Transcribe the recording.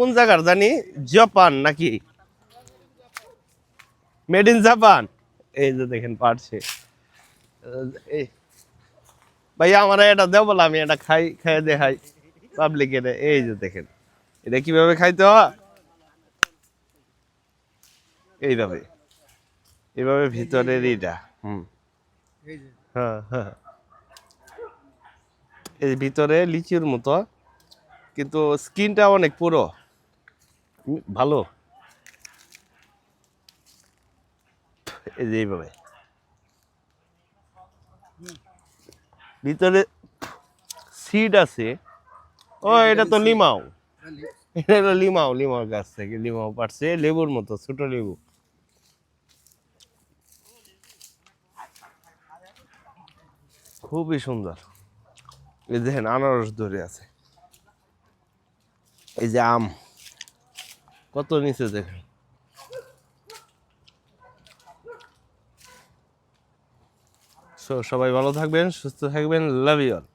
কোন জায়গার জানি? জাপান নাকি? মেড ইন জাপান এই যে দেখেন, পারছে। ভাইয়া আমার এটা দেও বলে, আমি এটা খাই খাই, দেখাই পাবলিকের এই যে দেখেন, এটা কীভাবে খাইতে হয়? এইভাবে এইভাবে ভিতরের এইটা হুম। হ্যাঁ হ্যাঁ। এই ভিতরে লিচুর মতো, কিন্তু স্কিনটা অনেক পুরো। ভালো? এই যে এইভাবে। ভিতরে সিড আছে। ও, এটা তো লিমাও। এটা হলো লিমাও লিমাও গাছ থেকে, লিমাও পারছে লেবুর মতো, ছোট লেবু। খুবই সুন্দর। এই দেখেন, আনারস ধরে আছে। এই যে আম। কত নিচে দেখেন? সবাই ভালো থাকবেন সুস্থ থাকবেন লাভ ইউ অল।